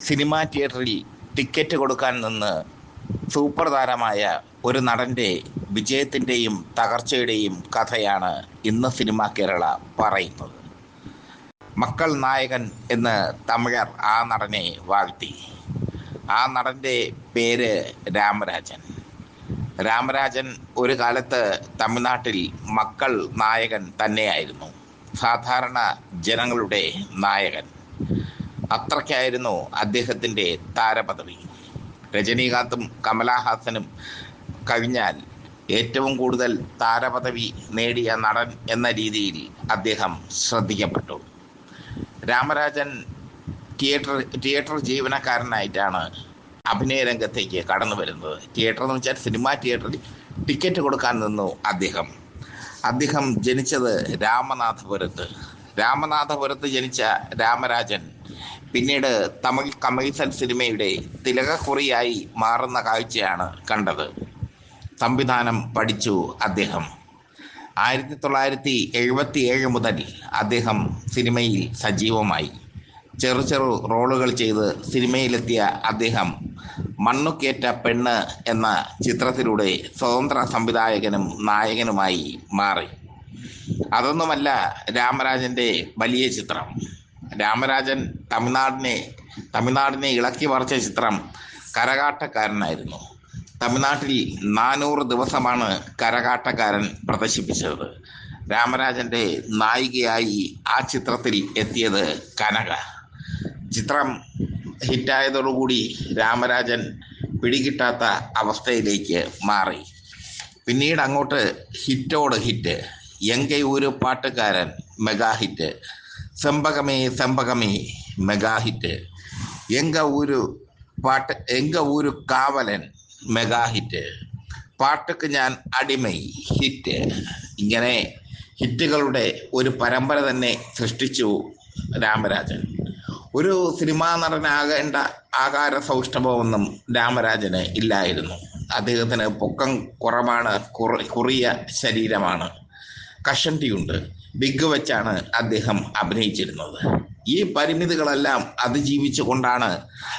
Cinema തിയേറ്ററിൽ ticket കൊടുക്കാൻ നിന്ന് സൂപ്പർ താരമായ ഒരു നടന്റെ വിജയത്തിന്റെയും തകർച്ചയുടെയും കഥയാണ് ഇന്ന് സിനിമ കേരള പറയുന്നത്. മക്കൾ നായകൻ എന്ന് തമിഴർ ആ നടനെ വാഴ്ത്തി ആ നടന്റെ പേര് രാമരാജൻ. രാമരാജൻ ഒരു കാലത്ത് തമിഴ്നാട്ടിൽ മക്കൾ നായകൻ തന്നെയായിരുന്നു. സാധാരണ ജനങ്ങളുടെ നായകൻ. അത്രയ്ക്കായിരുന്നു അദ്ദേഹത്തിന്റെ താരപദവി. രജനീകാന്തും കമലഹാസനും കഴിഞ്ഞാൽ ഏറ്റവും കൂടുതൽ താരപദവി നേടിയ നടൻ എന്ന രീതിയിൽ അദ്ദേഹം ശ്രദ്ധിക്കപ്പെട്ടു. രാമരാജൻ തിയേറ്റർ തിയേറ്റർ ജീവനക്കാരനായിട്ടാണ് അഭിനയ രംഗത്തേക്ക് കടന്നു വരുന്നത്. തിയേറ്റർ എന്ന് വെച്ചാൽ സിനിമാ തിയേറ്ററിൽ ടിക്കറ്റ് കൊടുക്കാൻ നിന്നു അദ്ദേഹം. അദ്ദേഹം ജനിച്ചത് രാമനാഥപുരത്ത്. രാമനാഥപുരത്ത് ജനിച്ച രാമരാജൻ പിന്നീട് തമിഴ് കമേഴ്സൽ സിനിമയുടെ തിലകക്കുറിയായി മാറുന്ന കാഴ്ചയാണ് കണ്ടത്. സംവിധാനം പഠിച്ചു അദ്ദേഹം. ആയിരത്തി തൊള്ളായിരത്തി എഴുപത്തി ഏഴ് മുതൽ അദ്ദേഹം സിനിമയിൽ സജീവമായി. ചെറു ചെറു റോളുകൾ ചെയ്ത് സിനിമയിലെത്തിയ അദ്ദേഹം മണ്ണുക്കേറ്റ പെണ്ണ് എന്ന ചിത്രത്തിലൂടെ സ്വതന്ത്ര സംവിധായകനും നായകനുമായി മാറി. അതൊന്നുമല്ല രാമരാജന്റെ വലിയ ചിത്രം. രാമരാജൻ തമിഴ്നാടിനെ തമിഴ്നാടിനെ ഇളക്കി മറിച്ച ചിത്രം കരകാട്ടക്കാരനായിരുന്നു. തമിഴ്നാട്ടിൽ നാനൂറ് ദിവസമാണ് കരകാട്ടക്കാരൻ പ്രദർശിപ്പിച്ചത്. രാമരാജന്റെ നായികയായി ആ ചിത്രത്തിൽ എത്തിയത് കനക. ചിത്രം ഹിറ്റായതോടുകൂടി രാമരാജൻ പിടികിട്ടാത്ത അവസ്ഥയിലേക്ക് മാറി. പിന്നീട് അങ്ങോട്ട് ഹിറ്റോട് ഹിറ്റ്. എങ്കൈ പാട്ടുകാരൻ മെഗാ ഹിറ്റ് செம்பகமே செம்பகமே மெகா ഹിറ്റ് എങ്ക ഊരു പാട്ട് എങ്ക ഊരു കാവലൻ മെഗാ ഹിറ്റ് പാട്ടുക്ക് ഞാൻ അടിമൈ ഹിറ്റ് ഇങ്ങനെ ഹിറ്റുകളുടെ ഒരു പരമ്പര തന്നെ സൃഷ്ടിച്ചു രാമരാജൻ ഒരു സിനിമാ നടനാകേണ്ട ആകാര സൗഷ്ഠവമൊന്നും രാമരാജന് ഇല്ലായിരുന്നു അദ്ദേഹത്തിന് പൊക്കം കുറവാണ് കുറിയ ശരീരമാണ് കഷണ്ടിയുണ്ട് ബിഗ് വെച്ചാണ് അദ്ദേഹം അഭിനയിച്ചിരുന്നത്. ഈ പരിമിതികളെല്ലാം അതിജീവിച്ചുകൊണ്ടാണ്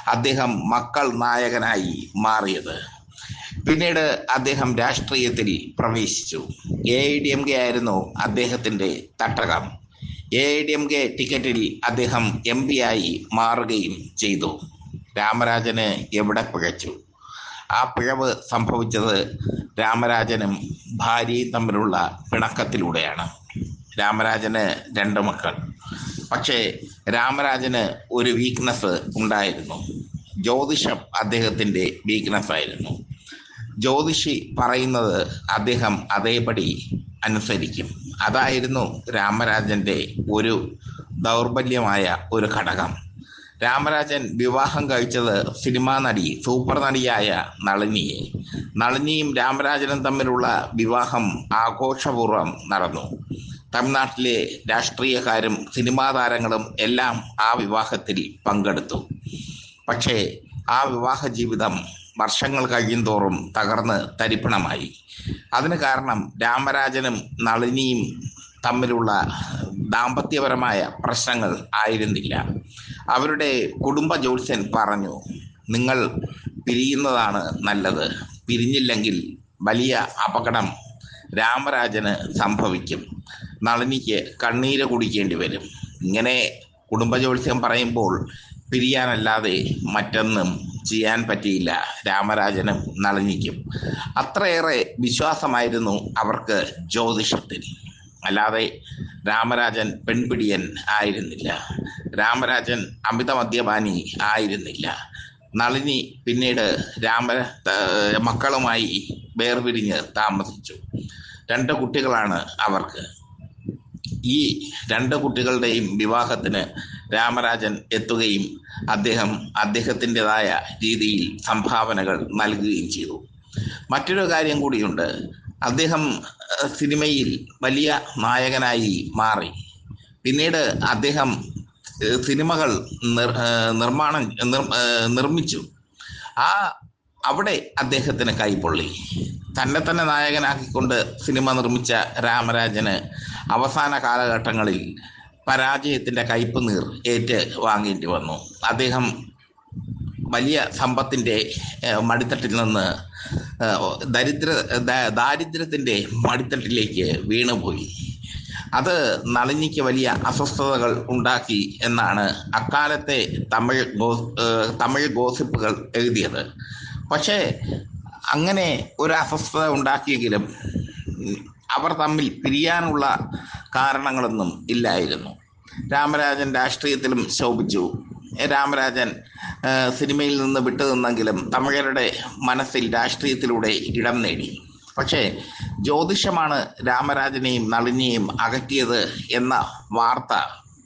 അദ്ദേഹം മക്കൾ നായകനായി മാറിയത്. പിന്നീട് അദ്ദേഹം രാഷ്ട്രീയത്തിൽ പ്രവേശിച്ചു. A I D M K ആയിരുന്നു അദ്ദേഹത്തിന്റെ തട്ടകം. A I D M K ടിക്കറ്റിൽ അദ്ദേഹം എം പി ആയി മാറുകയും ചെയ്തു. രാമരാജന് എവിടെ പിഴച്ചു ആ പിഴവ് സംഭവിച്ചത് രാമരാജനും ഭാര്യയും തമ്മിലുള്ള പിണക്കത്തിലൂടെയാണ്. രാമരാജന് രണ്ട് മക്കൾ. പക്ഷേ രാമരാജന് ഒരു വീക്ക്നെസ് ഉണ്ടായിരുന്നു. ജ്യോതിഷം അദ്ദേഹത്തിന്റെ വീക്ക്നെസ് ആയിരുന്നു. ജ്യോതിഷി പറയുന്നത് അദ്ദേഹം അതേപടി അനുസരിക്കും. അതായിരുന്നു രാമരാജന്റെ ഒരു ദൗർബല്യമായ ഒരു ഘടകം. രാമരാജൻ വിവാഹം കഴിച്ചത് സിനിമാ നടി സൂപ്പർ നടിയായ നളിനിയെ. നളിനിയും രാമരാജനും തമ്മിലുള്ള വിവാഹം ആഘോഷപൂർവം നടന്നു. തമിഴ്നാട്ടിലെ രാഷ്ട്രീയക്കാരും സിനിമാ താരങ്ങളും എല്ലാം ആ വിവാഹത്തിൽ പങ്കെടുത്തു. പക്ഷേ ആ വിവാഹ ജീവിതം വർഷങ്ങൾ കഴിയുന്തോറും തകർന്ന് തരിപ്പണമായി. അതിന് കാരണം രാമരാജനും നളിനിയും തമ്മിലുള്ള ദാമ്പത്യപരമായ പ്രശ്നങ്ങൾ ആയിരുന്നില്ല. അവരുടെ കുടുംബ ജ്യോത്സ്യൻ പറഞ്ഞു നിങ്ങൾ പിരിയുന്നതാണ് നല്ലത്. പിരിഞ്ഞില്ലെങ്കിൽ വലിയ അപകടം രാമരാജന് സംഭവിക്കും. നളിനിക്ക് കണ്ണീര് കുടിക്കേണ്ടി വരും. ഇങ്ങനെ കുടുംബ ജ്യോത്സ്യം പറയുമ്പോൾ പിരിയാനല്ലാതെ മറ്റൊന്നും ചെയ്യാൻ പറ്റിയില്ല രാമരാജനും നളിനിക്കും. അത്രയേറെ വിശ്വാസമായിരുന്നു അവർക്ക് ജ്യോതിഷത്തിൽ അല്ലാതെ രാമരാജൻ പെൺപിടിയൻ ആയിരുന്നില്ല. രാമരാജൻ അമിത മദ്യപാനി ആയിരുന്നില്ല. നളിനി പിന്നീട് രാമ മക്കളുമായി വേർപിരിഞ്ഞ് താമസിച്ചു. രണ്ട് കുട്ടികളാണ് അവർക്ക്. ഈ രണ്ട് കുട്ടികളുടെയും വിവാഹത്തിന് രാമരാജൻ എത്തുകയും അദ്ദേഹം അദ്ദേഹത്തിന്റെതായ രീതിയിൽ സംഭാവനകൾ നൽകുകയും ചെയ്തു. മറ്റൊരു കാര്യം കൂടിയുണ്ട്. അദ്ദേഹം സിനിമയിൽ വലിയ നായകനായി മാറി. പിന്നീട് അദ്ദേഹം സിനിമകൾ നിർമ്മാണം നിർമ്മിച്ചു. ആ അവിടെ അദ്ദേഹത്തിന് കൈപൊള്ളി. തന്നെ തന്നെ നായകനാക്കിക്കൊണ്ട് സിനിമ നിർമ്മിച്ച രാമരാജന് അവസാന കാലഘട്ടങ്ങളിൽ പരാജയത്തിന്റെ കയ്പ് നീർ ഏറ്റ് വാങ്ങേണ്ടി വന്നു. അദ്ദേഹം വലിയ സമ്പത്തിന്റെ മടിത്തട്ടിൽ നിന്ന് ദരിദ്ര ദാരിദ്ര്യത്തിന്റെ മടിത്തട്ടിലേക്ക് വീണുപോയി. അത് നളിനിക്ക് വലിയ അസ്വസ്ഥതകൾ ഉണ്ടാക്കി എന്നാണ് അക്കാലത്തെ തമിഴ് തമിഴ് ഗോസിപ്പുകൾ എഴുതിയത്. പക്ഷേ അങ്ങനെ ഒരു അസ്വസ്ഥത ഉണ്ടാക്കിയെങ്കിലും അവർ തമ്മിൽ പിരിയാനുള്ള കാരണങ്ങളൊന്നും ഇല്ലായിരുന്നു. രാമരാജൻ രാഷ്ട്രീയത്തിലും ശോഭിച്ചു. രാമരാജൻ സിനിമയിൽ നിന്ന് വിട്ടുനിന്നെങ്കിലും തമിഴരുടെ മനസ്സിൽ രാഷ്ട്രീയത്തിലൂടെ ഇടം നേടി. പക്ഷേ ജ്യോതിഷമാണ് രാമരാജനെയും നളിനിയെയും അകറ്റിയത് എന്ന വാർത്ത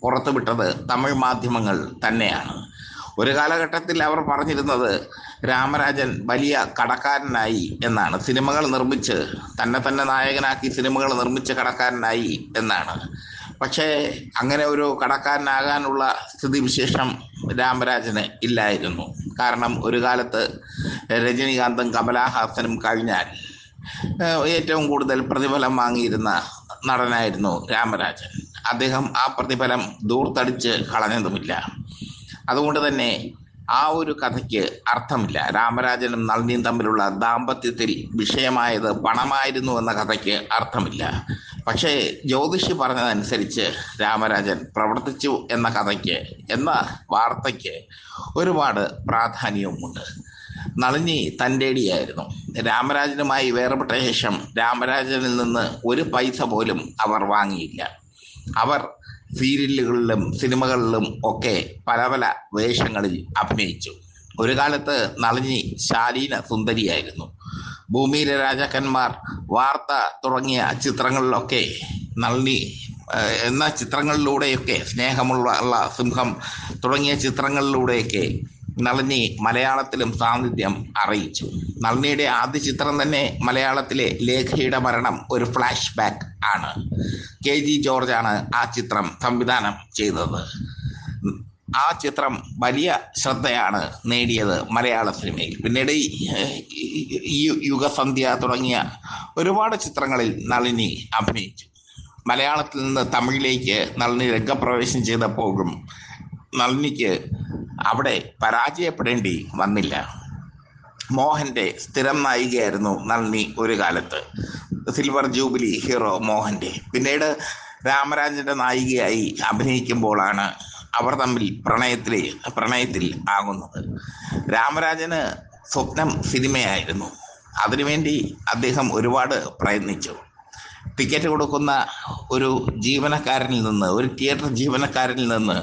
പുറത്തുവിട്ടത് തമിഴ് മാധ്യമങ്ങൾ തന്നെയാണ്. ഒരു കാലഘട്ടത്തിൽ അവർ പറഞ്ഞിരുന്നത് രാമരാജൻ വലിയ കടക്കാരനായി എന്നാണ്. സിനിമകൾ നിർമ്മിച്ച് തന്നെ തന്നെ നായകനാക്കി സിനിമകൾ നിർമ്മിച്ച് കടക്കാരനായി എന്നാണ്. പക്ഷേ അങ്ങനെ ഒരു കടക്കാരനാകാനുള്ള സ്ഥിതിവിശേഷം രാമരാജന് ഇല്ലായിരുന്നു. കാരണം ഒരു കാലത്ത് രജനീകാന്തും കമലാഹാസനും കഴിഞ്ഞാൽ ഏറ്റവും കൂടുതൽ പ്രതിഫലം വാങ്ങിയിരുന്ന നടനായിരുന്നു രാമരാജൻ. അദ്ദേഹം ആ പ്രതിഫലം ദൂർത്തടിച്ച് കളഞ്ഞതുമില്ല. അതുകൊണ്ട് തന്നെ ആ ഒരു കഥയ്ക്ക് അർത്ഥമില്ല. രാമരാജനും നളിനിയും തമ്മിലുള്ള ദാമ്പത്യത്തിൽ വിഷയമായത് പണമായിരുന്നു എന്ന കഥയ്ക്ക് അർത്ഥമില്ല. പക്ഷേ ജ്യോതിഷി പറഞ്ഞതനുസരിച്ച് രാമരാജൻ പ്രവർത്തിച്ചു എന്ന കഥയ്ക്ക് എന്ന വാർത്തയ്ക്ക് ഒരുപാട് പ്രാധാന്യവുമുണ്ട്. നളിനി തന്റെടിയായിരുന്നു. രാമരാജനുമായി വേർപെട്ട ശേഷം രാമരാജനിൽ നിന്ന് ഒരു പൈസ പോലും അവർ വാങ്ങിയില്ല. അവർ സീരിയലുകളിലും സിനിമകളിലും ഒക്കെ പല പല വേഷങ്ങളിൽ അഭിനയിച്ചു. ഒരു കാലത്ത് നളിനി ശാലീന സുന്ദരിയായിരുന്നു. ഭൂമിയിലെ രാജാക്കന്മാർ വാർത്ത തുടങ്ങിയ ചിത്രങ്ങളിലൊക്കെ നളിനി എന്ന ചിത്രങ്ങളിലൂടെയൊക്കെ സ്നേഹമുള്ള സിംഹം തുടങ്ങിയ ചിത്രങ്ങളിലൂടെയൊക്കെ നളിനി മലയാളത്തിലും സാന്നിധ്യം അറിയിച്ചു. നളിനിയുടെ ആദ്യ ചിത്രം തന്നെ മലയാളത്തിലെ ലേഖയുടെ മരണം ഒരു ഫ്ലാഷ് ബാക്ക് ആണ്. കെ ജി ജോർജാണ് ആ ചിത്രം സംവിധാനം ചെയ്തത്. ആ ചിത്രം വലിയ ശ്രദ്ധയാണ് നേടിയത് മലയാള സിനിമയിൽ. പിന്നീട് ഈ യുഗസന്ധ്യ തുടങ്ങിയ ഒരുപാട് ചിത്രങ്ങളിൽ നളിനി അഭിനയിച്ചു. മലയാളത്തിൽ നിന്ന് തമിഴിലേക്ക് നളിനി രംഗപ്രവേശം ചെയ്തപ്പോഴും നളിനിക്ക് അവിടെ പരാജയപ്പെടേണ്ടി വന്നില്ല. മോഹന്റെ സ്ഥിരം നായികയായിരുന്നു നളിനി ഒരു കാലത്ത്. സിൽവർ ജൂബിലി ഹീറോ മോഹന്റെ. പിന്നീട് രാമരാജന്റെ നായികയായി അഭിനയിക്കുമ്പോഴാണ് അവർ തമ്മിൽ പ്രണയത്തിൽ പ്രണയത്തിൽ ആകുന്നത്. രാമരാജന് സ്വപ്നം സിനിമയായിരുന്നു. അതിനുവേണ്ടി അദ്ദേഹം ഒരുപാട് പ്രയത്നിച്ചു. ടിക്കറ്റ് കൊടുക്കുന്ന ഒരു ജീവനക്കാരനിൽ നിന്ന് ഒരു തിയേറ്റർ ജീവനക്കാരനിൽ നിന്ന്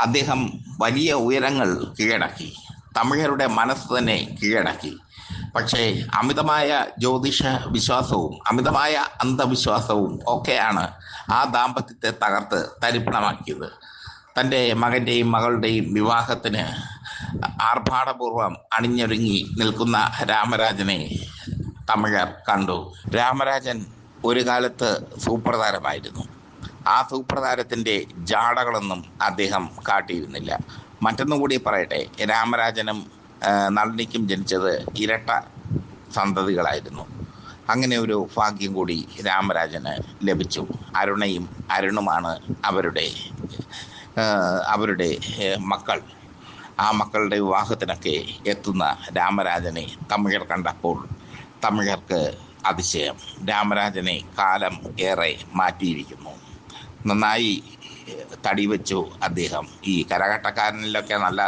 അദ്ദേഹം വലിയ ഉയരങ്ങൾ കീഴടക്കി. തമിഴരുടെ മനസ്സ് തന്നെ കീഴടക്കി. പക്ഷേ അമിതമായ ജ്യോതിഷ വിശ്വാസവും അമിതമായ അന്ധവിശ്വാസവും ഒക്കെയാണ് ആ ദാമ്പത്യത്തെ തകർത്ത് തരിപ്പണമാക്കിയത്. തന്റെ മകന്റെയും മകളുടെയും വിവാഹത്തിന് ആർഭാടപൂർവം അണിഞ്ഞൊരുങ്ങി നിൽക്കുന്ന രാമരാജനെ തമിഴർ കണ്ടു. രാമരാജൻ ഒരു കാലത്ത് സൂപ്പർ താരമായിരുന്നു ആ സൂപ്പർ താരത്തിന്റെ ജാടകളൊന്നും അദ്ദേഹം കാട്ടിയിരുന്നില്ല. മറ്റൊന്നും കൂടി പറയട്ടെ. രാമരാജനും നളനിക്കും ജനിച്ചത് ഇരട്ട സന്തതികളായിരുന്നു. അങ്ങനെ ഒരു ഭാഗ്യം കൂടി രാമരാജന് ലഭിച്ചു. അരുണയും അരുണുമാണ് അവരുടെ അവരുടെ മക്കൾ. ആ മക്കളുടെ വിവാഹത്തിനൊക്കെ എത്തുന്ന രാമരാജനെ തമിഴർ കണ്ടപ്പോൾ തമിഴർക്ക് അതിശയം. രാമരാജനെ കാലം ഏറെ മാറ്റിയിരിക്കുന്നു. നന്നായി തടി വെച്ചു അദ്ദേഹം. ഈ കരകട്ടക്കാരനിലൊക്കെ നല്ല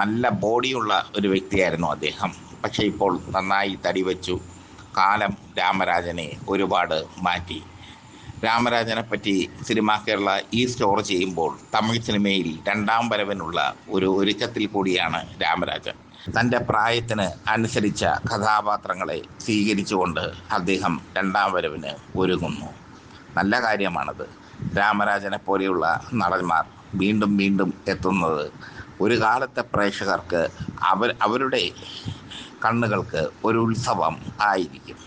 നല്ല ബോഡിയുള്ള ഒരു വ്യക്തിയായിരുന്നു അദ്ദേഹം. പക്ഷേ ഇപ്പോൾ നന്നായി തടി വെച്ചു കാലം രാമരാജനെ ഒരുപാട് മാറ്റി. രാമരാജനെ പറ്റി സിനിമ കേരള ഈ സ്റ്റോർ ചെയ്യുമ്പോൾ തമിഴ് സിനിമയിൽ രണ്ടാം വരവനുള്ള ഒരു ഒരുക്കത്തിൽ കൂടിയാണ് രാമരാജൻ. തന്റെ പ്രായത്തിന് അനുസരിച്ച കഥാപാത്രങ്ങളെ സ്വീകരിച്ചുകൊണ്ട് അദ്ദേഹം രണ്ടാം വരവിന് ഒരുങ്ങുന്നു. നല്ല കാര്യമാണത്. രാമരാജനെ പോലെയുള്ള നടന്മാർ വീണ്ടും വീണ്ടും എത്തുന്നത് ഒരു കാലത്തെ പ്രേക്ഷകർക്ക് അവർ അവരുടെ കണ്ണുകൾക്ക് ഒരു ഉത്സവം ആയിരിക്കും.